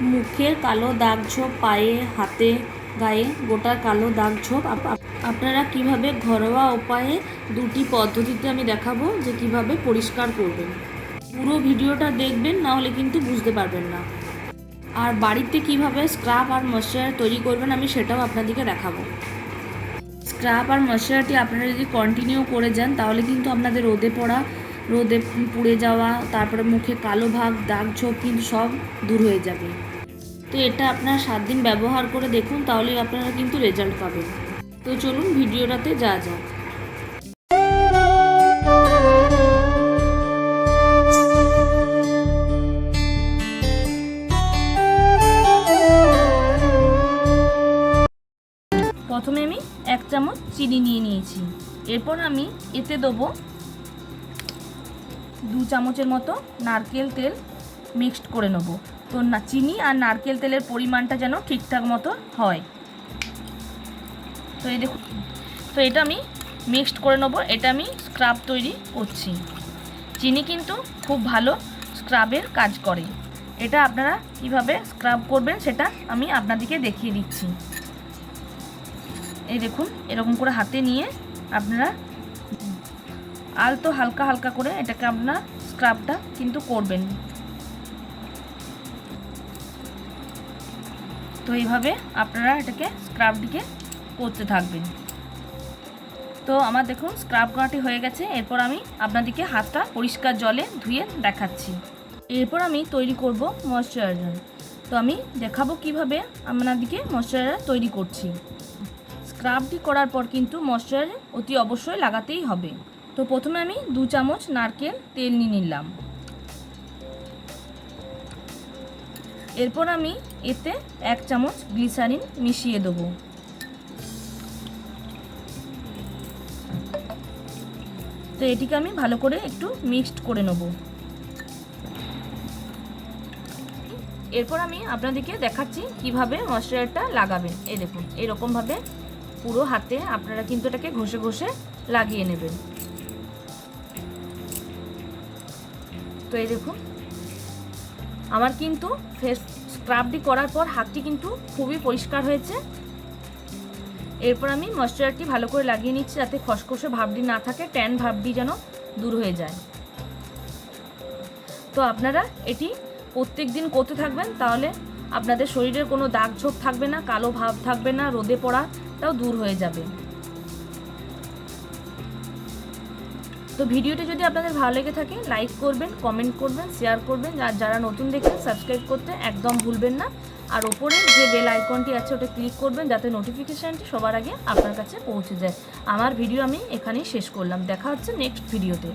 মুখের কালো দাগ ছোপ পায়ে, হাতে, গায়ে গোটা কালো দাগ আপ- আপনারা কীভাবে ঘরোয়া উপায়ে দুটি পদ্ধতিতে আমি দেখাবো যে কীভাবে পরিষ্কার করবেন। পুরো ভিডিওটা দেখবেন, না হলে কিন্তু বুঝতে পারবেন না। আর বাড়িতে কীভাবে স্ক্রাব আর ময়শ্চারাইজার তৈরি করবেন, আমি সেটাও আপনাদেরকে দেখাবো। স্ক্রাব আর ময়শ্চারাইজারটি আপনারা যদি কন্টিনিউ করে যান, তাহলে কিন্তু আপনাদের রোদে পড়া, রোদে পুড়ে যাওয়া, তারপরে মুখে কালো ভাগ দাগ ছোপ কিন্তু সব দূর হয়ে যাবে। তো এটা আপনারা সাত দিন ব্যবহার করে দেখুন তাহলে আপনারা কিন্তু রেজাল্ট পাবেন। তো চলুন ভিডিওটাতে যা যাক। প্রথমে আমি এক চামচ চিনি নিয়ে নিয়েছি। এরপর আমি এতে দেবো দু চামচের মতো নারকেল তেল মিক্সড করে নেব। তো না, চিনি আর নারকেল তেলের পরিমাণটা যেন ঠিকঠাক মতো হয়। তো এই দেখুন, তো এটা আমি মিক্সড করে নেব। এটা আমি স্ক্রাব তৈরি করছি। চিনি কিন্তু খুব ভালো স্ক্রাবের কাজ করে। এটা আপনারা কীভাবে স্ক্রাব করবেন সেটা আমি আপনাদেরকে দেখিয়ে দিচ্ছি। এই দেখুন, এরকম করে হাতে নিয়ে আপনারা আলতো হালকা হালকা করে এটাকে আপনার স্ক্রাবটা কিন্তু করবেন। তো এইভাবে আপনারা এটাকে স্ক্রাবটিকে করতে থাকবেন। তো আমার দেখুন স্ক্রাব করাটি হয়ে গেছে, এরপর আমি আপনাদেরকে হাতটা পরিষ্কার জলে ধুয়ে দেখাচ্ছি। এরপর আমি তৈরি করব ময়শ্চারাইজার তো আমি দেখাবো কীভাবে আপনাদেরকে ময়শ্চারাইজার তৈরি করছি। স্ক্রাবটি করার পর কিন্তু ময়শ্চারাইজার অতি অবশ্যই লাগাতেই হবে। তো প্রথমে আমি দু চামচ নারকেল তেল নিয়ে নিলাম। এরপর আমি এতে এক চামচ গ্লিসারিন মিশিয়ে দেবো। তো এটিকে আমি ভালো করে একটু মিক্সড করে নেব। এরপর আমি আপনাদেরকে দেখাচ্ছি কীভাবে ময়শ্চারাইজারটা লাগাবেন। এই দেখুন, এরকমভাবে পুরো হাতে আপনারা কিন্তু এটাকে ঘষে ঘষে লাগিয়ে নেবেন। তো এই দেখুন আমার কিন্তু ফেস স্ক্রাবটি করার পর হাতটি কিন্তু খুবই পরিষ্কার হয়েছে। এরপর আমি ময়শ্চারাইজারটি ভালো করে লাগিয়ে নিচ্ছি যাতে খসখসে ভাবটি না থাকে ট্যান ভাবটি যেন দূর হয়ে যায়। তো আপনারা এটি প্রত্যেক দিন করতে থাকবেন, তাহলে আপনাদের শরীরের কোনো দাগ ছোপ থাকবে না, কালো ভাব থাকবে না, রোদে পড়াটাও দূর হয়ে যাবে। তো ভিডিওটি যদি আপনাদের ভালো লেগে থাকে লাইক করবেন কমেন্ট করবেন শেয়ার করবেন। আর যারা নতুন দেখেন সাবস্ক্রাইব করতে একদম ভুলবেন না। আর ওপরে যে বেল আইকনটি আছে, ওটা ক্লিক করবেন, যাতে নোটিফিকেশানটি সবার আগে আপনার কাছে পৌঁছে যায়। আমার ভিডিও আমি এখানেই শেষ করলাম। দেখা হচ্ছে নেক্সট ভিডিওতে